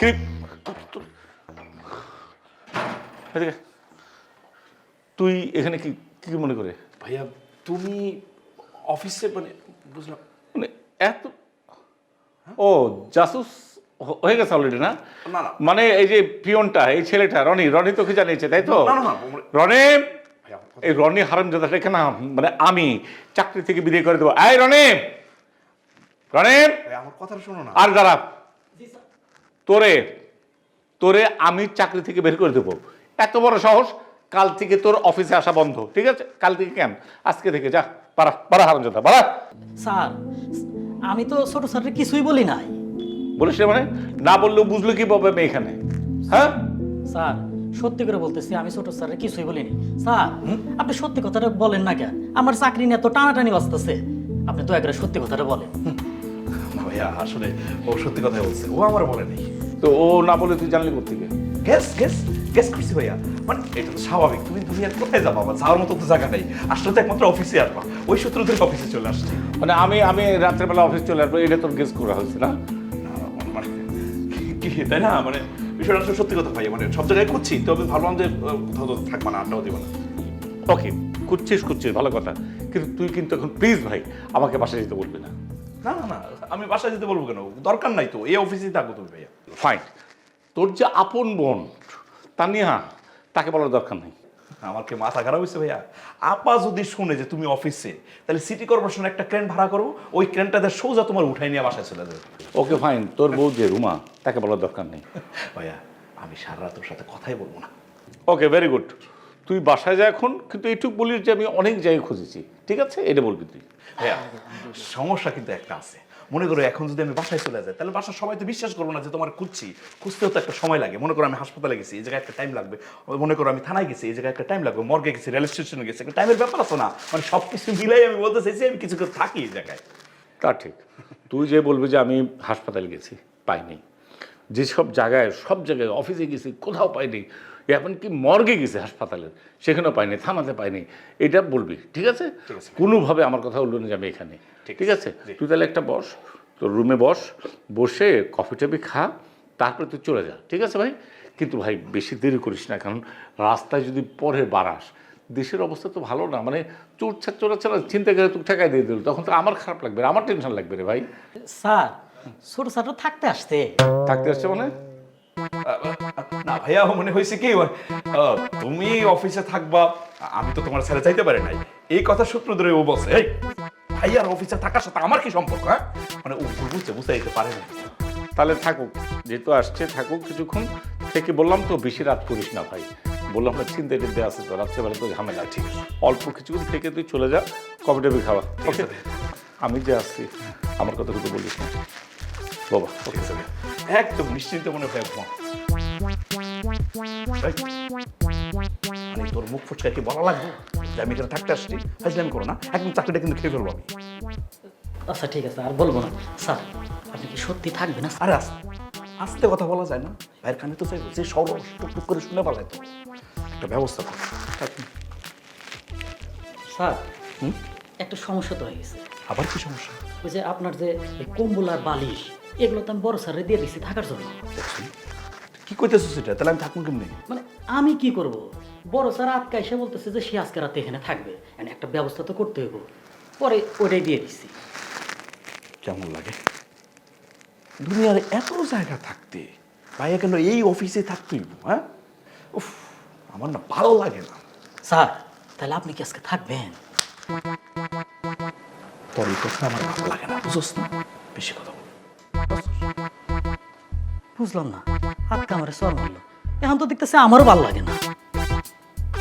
কি এদিকে। তুই এখানে কি কি মনে করে? ভাইয়া তুমি অফিসে মানে বুঝলাম। মানে এত ও জাসুস হয়ে গেছে অলরেডি না। মানে এই যে পিয়নটা এই ছেলেটা রনি রনি তোকে জানিয়েছে তাই তো? রনি! ভাইয়া, এই রনি হারাম জাদাটা এখানে মানে আমি চাকরি থেকে বিদায় করে দেবো। এই রনি! রনি! আমার কথাটা শোনো না। আর দাঁড়া তোরে তোরে আমি চাকরি থেকে বের করে দেবো। এত বড় সাহস কাল থেকে তোর অফিসে আসা বন্ধ ঠিক আছে? কাল থেকে কেন? আজকে থেকে যা পারা পারা হারাম জাদা পারা। স্যার আমি তো ছোট স্যারের কিছুই বলি নাই। বলিস না মানে? না বললেও বুঝলো কি পাবে আমি এখানে? হ্যাঁ? স্যার সত্যি করে বলতেছি আমি ছোট স্যারের কিছুই বলিনি। স্যার আপনি সত্যি কথাটা বলেন না কেন? আমার চাকরি নিয়ে তো টানাটানি বাঁচতেছে আপনি দয়া করে সত্যি কথাটা বলেন। ভাইয়া আসলে ও সত্যি কথাই বলছে ও আমার বলে নেই। তো ও না বলে তুই জানলি কোথেকে গেস গেস গেস করছি ভাইয়া। মানে এটা তো স্বাভাবিক তুমি দুনিয়ার কোথায় যাবা? বা যাওয়ার মতো তো জায়গা নেই। আসলে তো একমাত্র অফিসে আসবা ওই সূত্র ধরে অফিসে চলে আসছি। মানে আমি আমি রাত্রেবেলা অফিস চলে আসব এটা তোর গেস করা হয়েছে না? মানে কি তাই না? মানে বিষয়টা আসলে সত্যি কথা ভাইয়া মানে সব জায়গায় খুঁজছি তবে ভাবলাম যে কোথাও তো থাকবা না আড্ডাও দিবা না। ওকে খুঁজছিস খুঁজছিস ভালো কথা। কিন্তু তুই কিন্তু এখন প্লিজ ভাই আমাকে বাসায় যেতে বলবি না। না না না আমি বাসায় যেতে বলব কেন? দরকার নাই তো এই অফিসেই থাকো তুমি ভাইয়া। ফাইন তোর যে আপন বোন তানিয়া তাকে বলার দরকার নেই। আমার কি মাথা খারাপ হয়েছে ভাইয়া? আপা যদি শুনে যে তুমি অফিসে তাহলে সিটি কর্পোরেশন একটা ক্রেন ভাড়া করো ওই ক্রেনটাতে সোজা তোমার উঠাই নিয়ে বাসায় চলে যাবে। ওকে ফাইন তোর বউ যে রুমা তাকে বলার দরকার নেই। ভাইয়া আমি সারা রাত ওর সাথে কথাই বলব না। ওকে ভেরি গুড তুই বাসায় যা এখন, কিন্তু এইটুক বলিস যে আমি অনেক জায়গায় খুঁজেছি। ঠিক আছে? এটা বলবি তুই। হ্যাঁ সমস্যা কিন্তু একটা আছে। মনে করো এখন যদি আমি বাসায় চলে যাই, তাহলে বাসার সবাই তো বিশ্বাস করব না যে তোমার খুঁজছি। খুঁজতেও তো একটা সময় লাগে। মনে করো আমি হাসপাতালে গেছি, এই জায়গায় একটা টাইম লাগবে। মনে করো আমি থানায় গেছি, এই জায়গায় একটা টাইম লাগবে। মর্গে গেছি, রেল স্টেশনে গেছি, একটা টাইমের ব্যাপার আছে না। মানে সব কিছু মিলাই আমি বলতে চাইছি আমি কিছু থাকি এই জায়গায়। তা ঠিক। তুই যে বলবি যে আমি হাসপাতালে গেছি, পাইনি। যেসব জায়গায়, সব জায়গায়, অফিসে গেছি, কোথাও পাইনি। এমনকি মর্গে গেছে হাসপাতালের সেখানেও পাইনি থানাতে পাইনি। এটা বলবি ঠিক আছে? কোনোভাবে আমার কথা বলবি না যে আমি এখানে। ঠিক আছে। তুই তাহলে একটা বস তোর রুমে বস বসে কফি টফি খা তারপরে তুই চলে যা। ঠিক আছে ভাই? কিন্তু ভাই বেশি দেরি করিস না কারণ রাস্তায় যদি পরে বাড়াস দেশের অবস্থা তো ভালো না মানে চোর চোরা ছাড়া চিন্তা করে তুই ঠেকাই দিয়ে দিল তখন তো আমার খারাপ লাগবে আমার টেনশন লাগবে রে ভাই। স্যার ছোট স্যার থাকতে আসতে থাকতে আসছে মানে? না ভাইয়া মনে হয়েছে কি তুমি অফিসে থাকবা আমি তো তোমার ছেড়ে চাইতে পারি নাই। এই কথা সূত্র ধরে ও বলছে এই ভাইয়ার অফিসে থাকার সাথে আমার কি সম্পর্ক হ্যাঁ? মানে ও ভুল বুঝতে দিতে পারে না তাহলে থাকুক যেহেতু আসছে থাকুক কিছুক্ষণ। থেকে বললাম তো বেশি রাত করিস না ভাই। বললাম না চিন্তা টিন্তা আছে তো রাত্রেবেলা তো ঝামেলা ঠিক অল্প কিছুক্ষণ থেকে তুই চলে যা কফি টফি খাওয়া ওকে? আমি যে আসছি আমার কথা কিন্তু বলিস না। বাবা। ঠিক আছে ভাইয়া। একদম নিশ্চিন্ত মনে হয় ঘুমা মানে তোর মুখ ফুচকা কি বলা লাগবে? যে আমি এখানে থাকতে আসছি ফাইজলামি করো না একদম চাকরিটা কিন্তু খেয়ে ফেলব আমি। আচ্ছা ঠিক আছে আর বলব না। স্যার আপনি কি সত্যি থাকবেন? না আরে আস্তে কথা বলা যায় না। ভাইয়ের কানে তো চাইব যে সরল টুকটুক করে শুনে পালায় তো। একটা ব্যবস্থা কর। স্যার একটা সমস্যা তো হয়ে গেছে। আবার কি সমস্যা? ওই যে আপনার যে এই কম্বল আর বালিশ এগুলো তো আমি বড় স্যারে দিয়ে দিচ্ছি থাকার জন্য। কি কইতেছো সেটা তাহলে আমি থাকুন কেমনি? মানে আমি কি করব? বড় স্যার আটকা এসে বলতেছে যে সে আজকে রাতে এখানে থাকবে। মানে একটা ব্যবস্থা তো করতে হইব। পরে ওটাই দিয়ে দিচ্ছি কেমন লাগে? দুনিয়ার এত জায়গা থাকতে ভাইয়া কেন এই অফিসে থাকতেই হ্যাঁ? উফ আমার না ভালো লাগে না। স্যার তাহলে আপনি কি আজকে থাকবেন? এই কথা আমার ভালো লাগে না, বুঝোস না? বেশি কথা বুঝলাম না, হাত কামারে সর মারলো এখন তো দেখতেছে আমারও ভালো লাগে না।